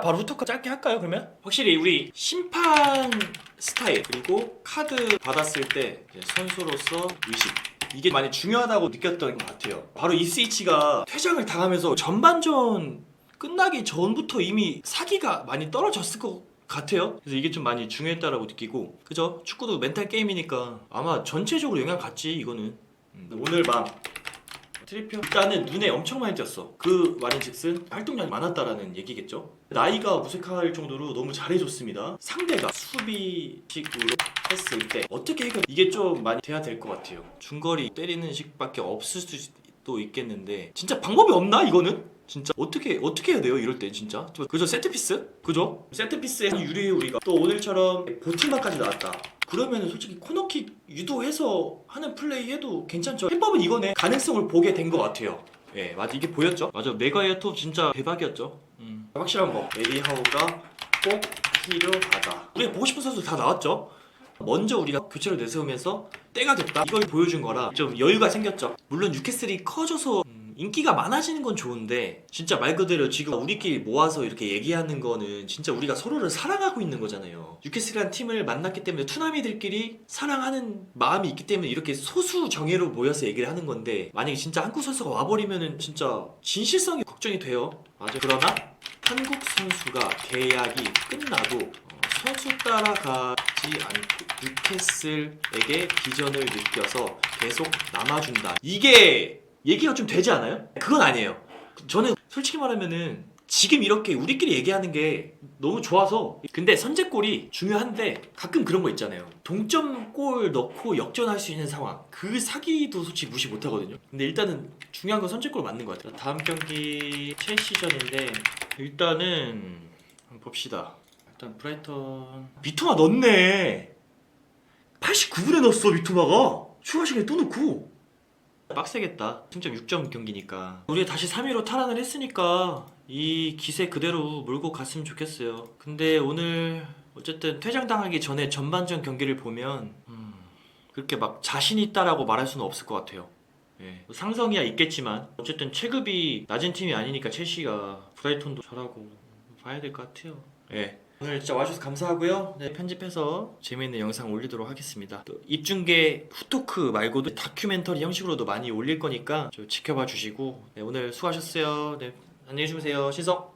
바로 후토크 짧게 할까요 그러면? 확실히 우리 심판 스타일 그리고 카드 받았을 때 선수로서 의식. 이게 많이 중요하다고 느꼈던 것 같아요. 바로 이 스위치가 퇴장을 당하면서 전반전 끝나기 전부터 이미 사기가 많이 떨어졌을 것 같아요. 그래서 이게 좀 많이 중요했다라고 느끼고. 그죠? 축구도 멘탈 게임이니까 아마 전체적으로 영향 갔지 이거는. 음, 오늘 밤 트리피어 일단은 눈에 엄청 많이 띄었어. 그 말인즉슨 활동량이 많았다라는 얘기겠죠? 나이가 무색할 정도로 너무 잘해줬습니다. 상대가 수비식으로 했을 때 어떻게 해결 이게 좀 많이 돼야 될 것 같아요. 중거리 때리는 식밖에 없을 수도 있겠는데 진짜 방법이 없나 이거는? 진짜 어떻게 어떻게 해야 돼요 이럴 때 진짜? 그죠? 세트 피스? 그죠? 세트 피스에 유리해 우리가. 또 오늘처럼 보트만까지 나왔다 그러면 솔직히 코너킥 유도해서 하는 플레이 해도 괜찮죠. 해법은 이거네. 가능성을 보게 된 것 같아요. 예 맞아. 이게 보였죠? 맞아. 메가의 톱 진짜 대박이었죠? 음. 확실한 거 에리하우가 꼭 필요하다. 우리가 보고 싶은 선수 다 나왔죠? 먼저 우리가 교체를 내세우면서 때가 됐다. 이걸 보여준 거라 좀 여유가 생겼죠. 물론 뉴캐슬이 커져서 음, 인기가 많아지는 건 좋은데 진짜 말 그대로 지금 우리끼리 모아서 이렇게 얘기하는 거는 진짜 우리가 서로를 사랑하고 있는 거잖아요. 뉴캐슬이라는 팀을 만났기 때문에 투나미들끼리 사랑하는 마음이 있기 때문에 이렇게 소수 정예로 모여서 얘기를 하는 건데 만약에 진짜 한국 선수가 와버리면은 진짜 진실성이 걱정이 돼요. 맞아 그러나 한국 선수가 계약이 끝나도 어, 선수 따라가지 않고 뉴캐슬에게 비전을 느껴서 계속 남아준다. 이게 얘기가 좀 되지 않아요? 그건 아니에요. 저는 솔직히 말하면은 지금 이렇게 우리끼리 얘기하는 게 너무 좋아서. 근데 선제골이 중요한데 가끔 그런 거 있잖아요. 동점골 넣고 역전할 수 있는 상황. 그 사기도 솔직히 무시 못하거든요. 근데 일단은 중요한 건 선제골 맞는 것 같아요. 다음 경기 첼시전인데 일단은 한번 봅시다. 일단 브라이턴. 미토마 넣네. 89분에 넣었어 미토마가. 추가 시간에 또 넣고 빡세겠다. 승점 6점 경기니까. 우리가 다시 3위로 탈환을 했으니까 이 기세 그대로 몰고 갔으면 좋겠어요. 근데 오늘 어쨌든 퇴장당하기 전에 전반전 경기를 보면 음, 그렇게 막 자신 있다라고 말할 수는 없을 것 같아요. 예. 상성이야 있겠지만 어쨌든 체급이 낮은 팀이 아니니까 첼시가 브라이톤도 잘하고 봐야 될 것 같아요. 예. 오늘 진짜 와주셔서 감사하고요. 네, 편집해서 재미있는 영상 올리도록 하겠습니다. 또 입중계 후토크 말고도 다큐멘터리 형식으로도 많이 올릴 거니까 좀 지켜봐 주시고 네, 오늘 수고하셨어요. 네, 안녕히 주무세요. 신성.